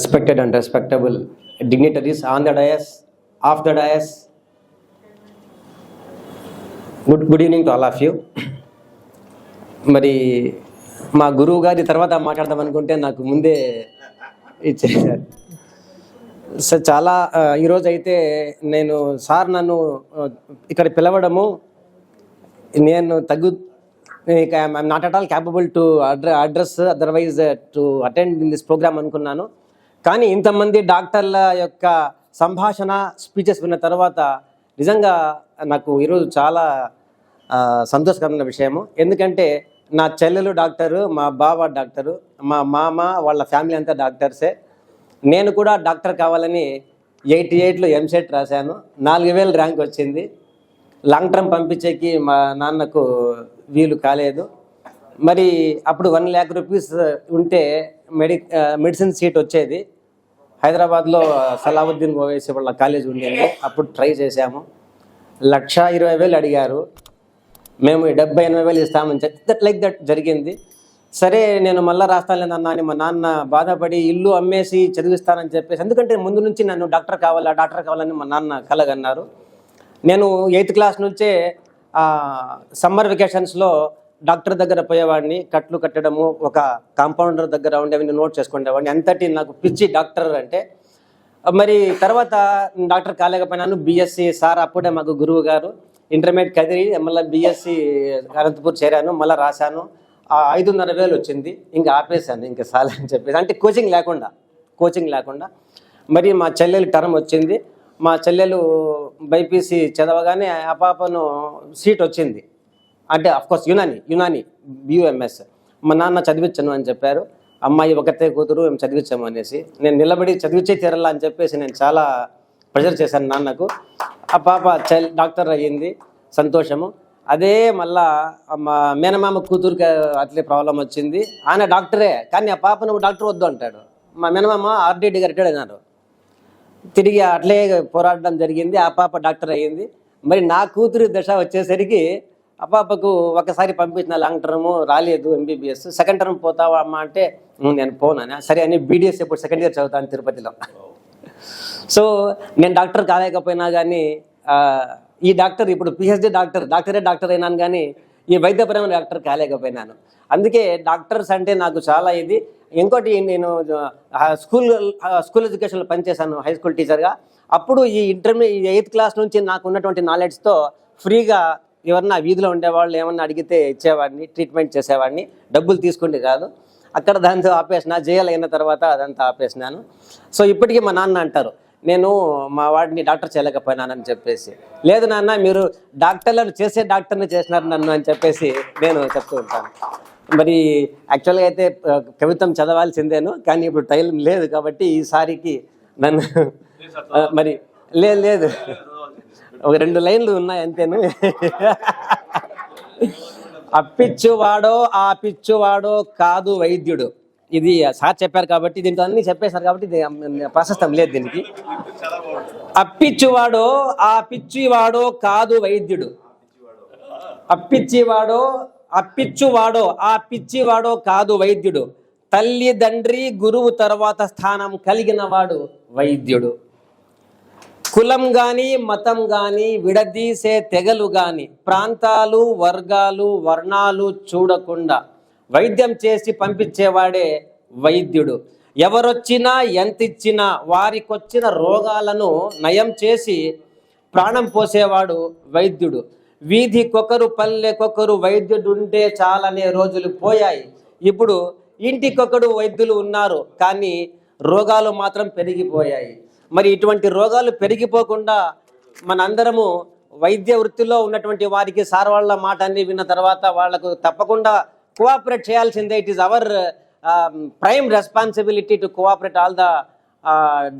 respected and respectable dignitaries on the dais, off the dais. Good good evening to all of you మరి మా గురువు గారి తర్వాత మాట్లాడదాం అనుకుంటే నాకు ముందే ఇచ్చేసారు సార్ చాలా ఈరోజు అయితే నేను సార్ నన్ను ఇక్కడ పిలవడము నేను తగ్గు I'm not at all capable to అడ్ర address otherwise to attend in this program అనుకున్నాను కానీ ఇంతమంది డాక్టర్ల యొక్క సంభాషణ స్పీచెస్ విన్న తర్వాత నిజంగా నాకు ఈరోజు చాలా సంతోషకరమైన విషయము. ఎందుకంటే నా చెల్లెలు డాక్టరు మా బావ డాక్టరు మా మామ వాళ్ళ ఫ్యామిలీ అంతా డాక్టర్సే. నేను కూడా డాక్టర్ కావాలని ఎయిటీ ఎయిట్లో ఎంసెట్ రాశాను. నాలుగు వేలు ర్యాంక్ వచ్చింది. లాంగ్ టర్మ్ పంపించేకి మా నాన్నకు వీలు కాలేదు. మరి అప్పుడు వన్ ల్యాక్ రూపీస్ ఉంటే మెడి మెడిసిన్ సీట్ వచ్చేది. హైదరాబాద్లో సలావుద్దీన్ ఓవైసీ వాళ్ళ కాలేజ్ ఉండేది. అప్పుడు ట్రై చేశాము. లక్ష ఇరవై వేలు అడిగారు. మేము డెబ్బై ఎనభై వేలు ఇస్తామని చెప్పి దట్ లైక్ దట్ జరిగింది. సరే నేను మళ్ళా రాస్తాలేదన్నా అని మా నాన్న బాధపడి ఇల్లు అమ్మేసి చదివిస్తానని చెప్పేసి ఎందుకంటే ముందు నుంచి నన్ను డాక్టర్ కావాలా డాక్టర్ కావాలని మా నాన్న కలగన్నారు. నేను ఎయిత్ క్లాస్ నుంచే సమ్మర్ వెకేషన్స్లో డాక్టర్ దగ్గర పోయేవాడిని కట్లు కట్టడము ఒక కాంపౌండర్ దగ్గర ఉండేవన్నీ నోట్ చేసుకునేవాడిని అంతటి నాకు పిచ్చి డాక్టర్ అంటే మరి తర్వాత డాక్టర్ కాలేకపోయినాను బీఎస్సీ సార్ అప్పుడే మాకు గురువు గారు ఇంటర్మీడియట్ కదిరి మళ్ళీ బీఎస్సీ అనంతపూర్ చేరాను మళ్ళీ రాశాను. ఐదున్నర వేలు వచ్చింది ఇంకా ఆపేశాను ఇంకా సార్ అని చెప్పేసి. అంటే కోచింగ్ లేకుండా కోచింగ్ లేకుండా. మరి మా చెల్లెలు టర్మ్ వచ్చింది మా చెల్లెలు బైపీసీ చదవగానే ఆ పాపను సీట్ వచ్చింది. అంటే అఫ్కోర్స్ యునాని యునాని బియుఎంఎస్ మా నాన్న చదివించను అని చెప్పారు. అమ్మాయి ఒకతే కూతురు మేము చదివించాము అనేసి. నేను నిలబడి చదివించే తీరాలా అని చెప్పేసి నేను చాలా ప్రెషర్ చేశాను నాన్నకు. ఆ పాప చైల్ డాక్టర్ అయ్యింది. సంతోషము. అదే మళ్ళా మా మేనమామ కూతురుకి అట్లే ప్రాబ్లం వచ్చింది. ఆయన డాక్టరే కానీ ఆ పాప నువ్వు డాక్టర్ వద్దు అంటాడు. మా మేనమామ ఆర్డీడీగా రిటైర్డ్ అయినారు. తిరిగి అట్లే పోరాడడం జరిగింది. ఆ పాప డాక్టర్ అయ్యింది. మరి నా కూతురు దశ వచ్చేసరికి ఆ ఒకసారి పంపించిన లాంగ్ టర్మ్ రాలేదు ఎంబీబీఎస్ సెకండ్ టర్మ్ పోతావా అమ్మా అంటే నేను పోనా సరే అని బీడీఎస్ ఇప్పుడు సెకండ్ ఇయర్ చదువుతాను తిరుపతిలో. సో నేను డాక్టర్ కాలేకపోయినా కానీ ఈ డాక్టర్ ఇప్పుడు పిహెచ్డి డాక్టర్ డాక్టరే డాక్టర్ అయినాను కానీ ఈ వైద్యపరమైన డాక్టర్ కాలేకపోయినాను. అందుకే డాక్టర్స్ అంటే నాకు చాలా ఇది. ఇంకోటి నేను స్కూల్ స్కూల్ ఎడ్యుకేషన్లో పనిచేశాను హై స్కూల్ టీచర్గా అప్పుడు ఈ ఇంటర్మీ ఎయిత్ క్లాస్ నుంచి నాకు ఉన్నటువంటి నాలెడ్జ్తో ఫ్రీగా ఎవరన్నా వీధిలో ఉండేవాళ్ళు ఏమన్నా అడిగితే ఇచ్చేవాడిని ట్రీట్మెంట్ చేసేవాడిని డబ్బులు తీసుకుంటే కాదు అక్కడ దాంతో ఆపేసిన జైలు అయిన తర్వాత అదంతా ఆపేసినాను. సో ఇప్పటికీ మా నాన్న అంటారు నేను మా వాడిని డాక్టర్ చేయలేకపోయినానని చెప్పేసి. లేదు నాన్న మీరు డాక్టర్లను చేసే డాక్టర్ని చేసినారు నన్ను అని చెప్పేసి నేను చెప్తూ ఉంటాను. మరి యాక్చువల్గా అయితే కవిత్వం చదవాల్సిందేను కానీ ఇప్పుడు టైం లేదు కాబట్టి ఈసారికి నన్ను మరి లేదు. లేదు ఒక రెండు లైన్లు ఉన్నాయి అంతేను. అప్పిచ్చువాడో ఆ పిచ్చువాడో కాదు వైద్యుడు. ఇది సార్ చెప్పారు కాబట్టి దీంట్లో అన్ని చెప్పేశారు కాబట్టి ప్రశస్తం లేదు దీనికి. అప్పిచ్చువాడో ఆ పిచ్చివాడో కాదు వైద్యుడు. అప్పిచ్చివాడో అప్పిచ్చువాడో ఆ పిచ్చివాడో కాదు వైద్యుడు. తల్లి తండ్రి గురువు తర్వాత స్థానం కలిగిన వాడు వైద్యుడు. కులం గాని మతం గాని విడదీసే తెగలు గాని ప్రాంతాలు వర్గాలు వర్ణాలు చూడకుండా వైద్యం చేసి పంపించేవాడే వైద్యుడు. ఎవరొచ్చినా ఎంతిచ్చినా వారికొచ్చిన రోగాలను నయం చేసి ప్రాణం పోసేవాడు వైద్యుడు. వీధికొకరు పల్లెకొకరు వైద్యుడుంటే చాలనే రోజులు పోయాయి. ఇప్పుడు ఇంటికొకడు వైద్యులు ఉన్నారు కానీ రోగాలు మాత్రం పెరిగిపోయాయి. మరి ఇటువంటి రోగాలు పెరిగిపోకుండా మనందరము వైద్య వృత్తిలో ఉన్నటువంటి వారికి సార్ వాళ్ళ మాట అన్ని విన్న తర్వాత వాళ్ళకు తప్పకుండా కోఆపరేట్ చేయాల్సిందే. It is our prime responsibility to cooperate all the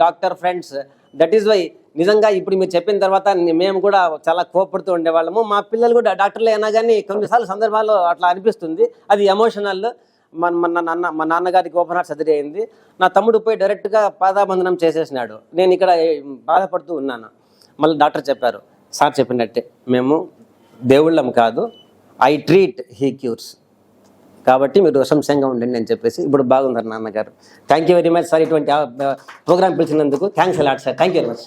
doctor friends that is why నిజంగా ఇప్పుడు మీరు చెప్పిన తర్వాత మేము కూడా చాలా కోపడుతూ ఉండేవాళ్ళము. మా పిల్లలు కూడా డాక్టర్లే అయినా కానీ కొన్నిసార్లు సందర్భాల్లో అట్లా అనిపిస్తుంది. అది ఎమోషనల్ మన మన నాన్న మా నాన్నగారికి ఓపెన్ హార్ట్ సర్జరీ అయింది. నా తమ్ముడు పోయి డైరెక్ట్గా పాదాబంధనం చేసేసినాడు. నేను ఇక్కడ బాధపడుతూ ఉన్నాను. మళ్ళీ డాక్టర్ చెప్పారు సార్ చెప్పినట్టే మేము దేవుళ్ళం కాదు ఐ ట్రీట్ హీ క్యూర్స్ కాబట్టి మీరు ప్రశంసంగా ఉండండి అని చెప్పేసి ఇప్పుడు బాగున్నారు నాన్నగారు. Thank you very much sir ఇటువంటి program పిలిచినందుకు. Thanks a lot sir thank you very much